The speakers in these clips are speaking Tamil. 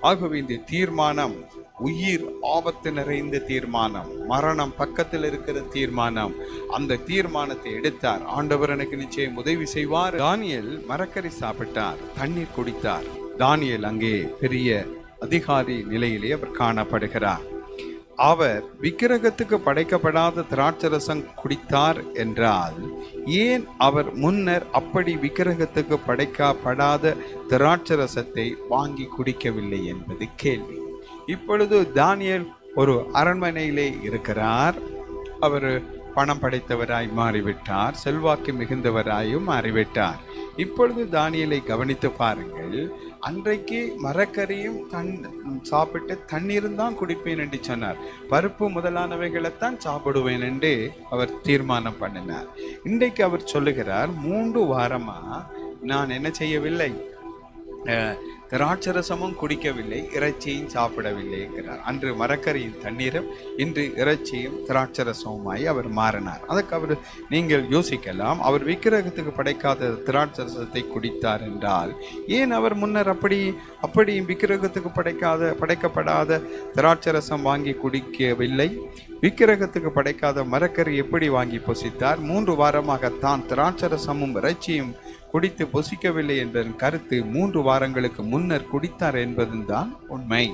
ஆகவே இந்த தீர்மானம் உயிர் ஆபத்து நிறைந்த தீர்மானம் மரணம் பக்கத்தில் இருக்கிற தீர்மானம் அந்த தீர்மானத்தை எடுத்தார். ஆண்டவர் எனக்கு நிச்சயம் உதவி செய்வார். தானியல் மரக்கறி சாப்பிட்டார் தண்ணீர் குடித்தார். தானியல் அங்கே பெரிய அதிகாரி நிலையிலே அவர் காணப்படுகிறார். அவர் விக்கிரகத்துக்கு படைக்கப்படாத திராட்சரசம் குடித்தார் என்றால் ஏன் அவர் முன்னர் அப்படி விக்கிரகத்துக்கு படைக்கப்படாத திராட்சரசத்தை வாங்கி குடிக்கவில்லை என்பது கேள்வி. இப்பொழுது தானியல் ஒரு அரண்மனையிலே இருக்கிறார். அவர் பணம் படைத்தவராய் மாறிவிட்டார் செல்வாக்கு மிகுந்தவராயும் மாறிவிட்டார். இப்பொழுது தானியலை கவனித்து பாருங்கள் அன்றைக்கு மரக்கறியும் தன் சாப்பிட்டு தண்ணீரும் தான் குடிப்பேன் என்று சொன்னார். பருப்பு முதலானவைகளைத்தான் சாப்பிடுவேன் என்று அவர் தீர்மானம் பண்ணினார். இன்றைக்கு அவர் சொல்லுகிறார் மூன்று வாரமா நான் என்ன செய்யவில்லை. திராட்சரசமும் குடிக்கவில்லை இறைச்சியும் சாப்பிடவில்லை என்கிறார். அன்று மரக்கரியின் தண்ணீரும் இன்று இறைச்சியும் திராட்சரசமுமாய் அவர் மாறினார். அதுக்கு அவர் நீங்கள் யோசிக்கலாம் அவர் விக்கிரகத்துக்கு படைக்காத திராட்சரசத்தை குடித்தார் என்றால் ஏன் அவர் முன்னர் அப்படி அப்படி விக்கிரகத்துக்கு படைக்காத படைக்கப்படாத திராட்சரசம் வாங்கி குடிக்கவில்லை? விக்கிரகத்துக்கு படைக்காத மரக்கறி எப்படி வாங்கி புசித்தார்? மூன்று வாரமாக தான் திராட்சரசமும் இறைச்சியும் குடித்து புசிக்கவில்லை என்பதன் கருத்து மூன்று வாரங்களுக்கு முன்னர் குடித்தார் என்பதுதான் உண்மை.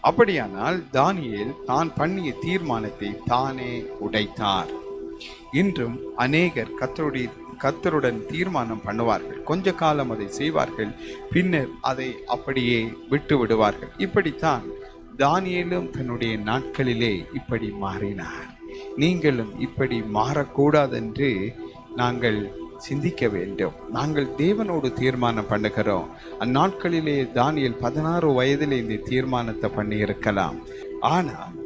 அப்படியானால் தானியல் தான் பண்ணிய தீர்மானத்தை தானே உடைத்தார். இன்றும் அநேகர் கத்தருடைய கத்தருடன் தீர்மானம் பண்ணுவார்கள். கொஞ்ச காலம் அதை செய்வார்கள். பின்னர் அதை அப்படியே விட்டு விடுவார்கள். இப்படித்தான் தானியலும் தன்னுடைய நாட்களிலே இப்படி மாறினார். நீங்களும் இப்படி மாறக்கூடாதென்று நாங்கள் சிந்திக்க வேண்டும். நாங்கள் தேவனோடு தீர்மானம் பண்ணுகிறோம். அந்நாட்களிலே தானியல் பதினாறு வயதிலே இந்த தீர்மானத்தை பண்ணி இருக்கலாம்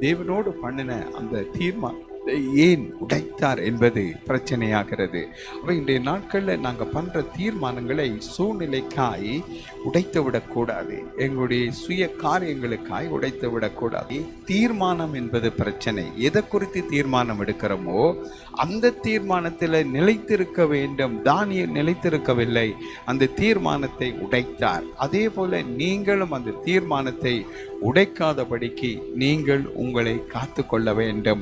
தேவனோடு பண்ணின அந்த தீர்மானம் ஏன் உடைத்தார் என்பது பிரச்சனையாகிறது. அப்போ இன்றைய நாட்களில் நாங்கள் பண்ணுற தீர்மானங்களை சூழ்நிலைக்காய் உடைத்து விடக்கூடாது. எங்களுடைய சுய காரியங்களுக்காய் உடைத்து விடக்கூடாது. தீர்மானம் என்பது பிரச்சனை. எதை குறித்து தீர்மானம் எடுக்கிறோமோ அந்த தீர்மானத்தில் நிலைத்திருக்க வேண்டும். தானியம் நிலைத்திருக்கவில்லை. அந்த தீர்மானத்தை உடைத்தார். அதே போல நீங்களும் அந்த தீர்மானத்தை உடைக்காதபடிக்கு நீங்கள் உங்களை காத்து கொள்ள வேண்டும்.